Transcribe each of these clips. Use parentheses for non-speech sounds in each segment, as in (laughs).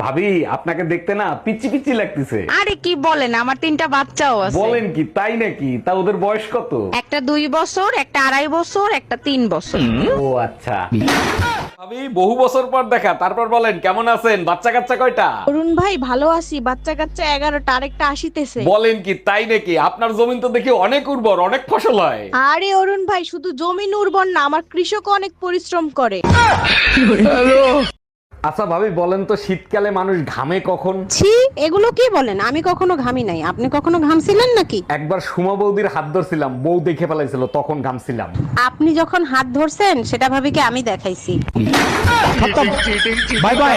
ভাবি আপনাকে দেখতে না পিচি পিচি লাগতেছে। আরে কি বলেন আমার তিনটা বাচ্চাও আছে। বলেন কি তাই নাকি? তা ওদের বয়স কত? একটা দুই বছর একটা আড়াই বছর একটা তিন বছর। ও আচ্ছা। ভাবি বহু বছর পর দেখা তারপর বলেন কেমন আছেন? বাচ্চা কাচ্চা কয়টা? অরুণ ভাই ভালো আছি। বাচ্চা কাচ্চা এগারোটা আরেকটা আসিতেছে। বলেন কি তাই নাকি? আপনার জমিন তো দেখি অনেক উর্বর অনেক ফসল হয়। আরে অরুণ ভাই শুধু জমিন উর্বর না আমার কৃষক অনেক পরিশ্রম করে। আচ্ছা ভাবি বলেন তো শীতকালে মানুষ ঘামে কখন? ছি এগুলো কি বলেন? আমি কখনো ঘামি নাই। আপনি কখনো ঘামছিলেন নাকি? একবার সুমা বৌদির হাত ধরছিলাম বউ দেখে ফেলাইছিল তখন ঘামছিলাম। আপনি যখন হাত ধরছেন সেটা ভাবি কি আমি দেখাইছি। বাই বাই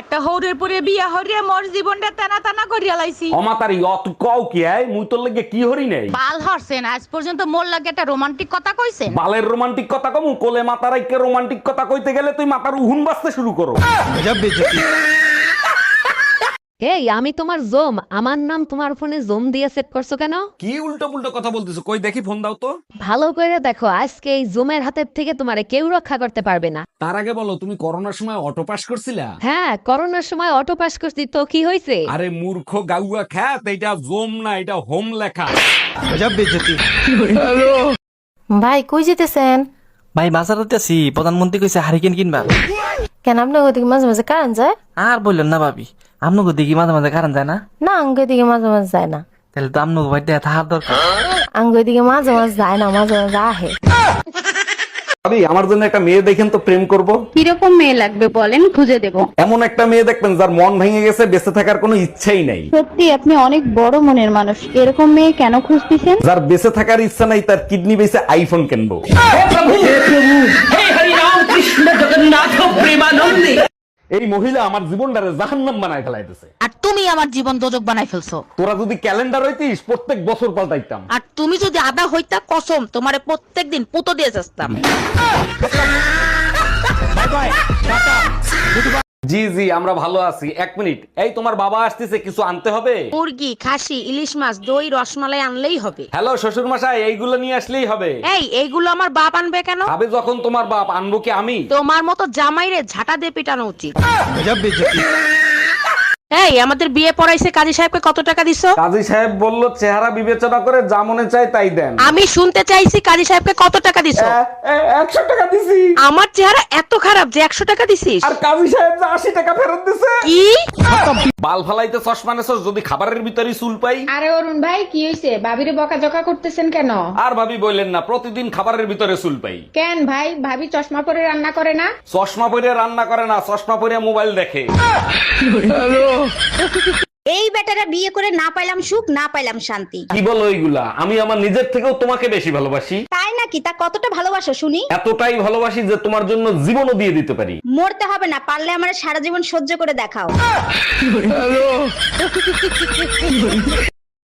একটা হৌরের পরে বিয়া হরিয়া মোর জীবনটা টানা টানা করিয়া লাইছি। অমাতারি অত কও কি আই মুই তোর লাগে কি হরি নাই? বাল হরছেন আজ পর্যন্ত মোর লাগে একটা রোমান্টিক কথা কইছেন? বালের রোমান্টিক কথা কমু কোলে মাতারাইকে রোমান্টিক কথা কইতে গেলে তুই মাতার উহুন বাজতে শুরু করো। এই আমি তোমার জোম আমার নাম তোমার ফোনে জোম দিয়ে সেট করছ কেন? কি উল্টো পুল্টো কথা বলতেছো? কই দেখি ফোন দাও তো। ভালো করে দেখো আজকে এই জোমের হাতের থেকে তোমারে কেউ রক্ষা করতে পারবে না। তার আগে বলো তুমি করোনার সময় অটো পাস করছিলা? হ্যাঁ করোনার সময় অটো পাস করছি তো কি হয়েছে আরে মূর্খ গাউয়া খ্যাত এটা জোম না এটা হোম লেখা। ভাই কই যেতেছেন? ভাই বাজারতে আছি প্রধানমন্ত্রী কইছে হারিকেন কিনবা। কেন আপনার ওদিকে মাঝে মাঝে কারেন্ট যায়? আর বললেন না ভাবি আপনাকে দেখি মাঝে মাঝে কারণ যায় না? না আঙ্গ দিকে মাঝে মাঝে যায় না। তাহলে তো আপনাকে বাড়িতে থাকার দরকার। আঙ্গ দিকে মাঝে মাঝে যায় না মাঝে মাঝে আহে। ভাবি আমার জন্য একটা মেয়ে দেখেন তো প্রেম করব। কীরকম মেয়ে লাগবে বলেন খুঁজে দেব। এমন একটা মেয়ে দেখবেন যার মন ভেঙে গেছে বেঁচে থাকার কোনো ইচ্ছাই নাই। সত্যি আপনি অনেক বড় মনের মানুষ। এরকম মেয়ে কেন খুঁজতেছেন? যার বেঁচে থাকার ইচ্ছা নাই তার কিডনি বেঁচে আইফোন কিনবো। এই মহিলা আমার জীবনটারে জাহান্নাম বানায় ফেলাইতেছে। আর তুমি আমার জীবন দোজক বানাই ফেলছো। তোরা যদি ক্যালেন্ডার হইতিস প্রত্যেক বছর পাল্টাইতাম। আর তুমি যদি আদা হইতা কসম তোমারে প্রত্যেকদিন পুতো দিয়ে যাস্তাম। (laughs) জি জি আমরা ভালো আছি। এক মিনিট। এই তোমার বাবা আসতেছে কিছু আনতে হবে? মুরগি খাসি ইলিশ মাছ দই রসমালাই আনলেই হবে। হ্যালো শ্বশুর মশাই এইগুলো নিয়ে আসলেই হবে। এই এইগুলো আমার বাপ আনবে কেন? আবে যখন তোমার বাপ আনব কি আমি? তোমার মতো জামাইরে ঝাটা দিয়ে পিটানো উচিত। এই আমাদের বিয়ে পড়াইছে কাজী সাহেবকে কত টাকা দিছো? কাজী সাহেব বলল চেহারা বিবেচনা করে যা মনে চায় তাই দেন। আমি শুনতে চাইছি কাজী সাহেবকে কত টাকা দিছো? একশো টাকা দিছি। আমার চেহারা এত খারাপ যে একশো টাকা দিছিস। আর কাজী সাহেব যে আশি টাকা ফেরত দিছে? কি? বাল ফালাইতে চশমা নেছো যদি খাবারের ভিতরে চুল পাই। আরে অরুণ ভাই কি হয়েছে ভাবিরে বকাঝকা করতেছেন কেন? আর ভাবি বললেন না প্রতিদিন খাবারের ভিতরে চুল পাই। কেন ভাই? ভাবি চশমা পরে রান্না করে না? চশমা পরে রান্না করে না চশমা পরে মোবাইল দেখে। (laughs) এই বেটারা বিয়ে করে না পাইলাম সুখ না পাইলাম শান্তি। কি বলো এইগুলা? আমি আমার নিজের থেকেও তোমাকে বেশি ভালোবাসি। তাই নাকি? তা কতটা ভালোবাসো শুনি? এতটাই ভালোবাসি যে তোমার জন্য জীবনও দিয়ে দিতে পারি। মরতে হবে না পারলে আমার সারা জীবন সহ্য করে দেখাও।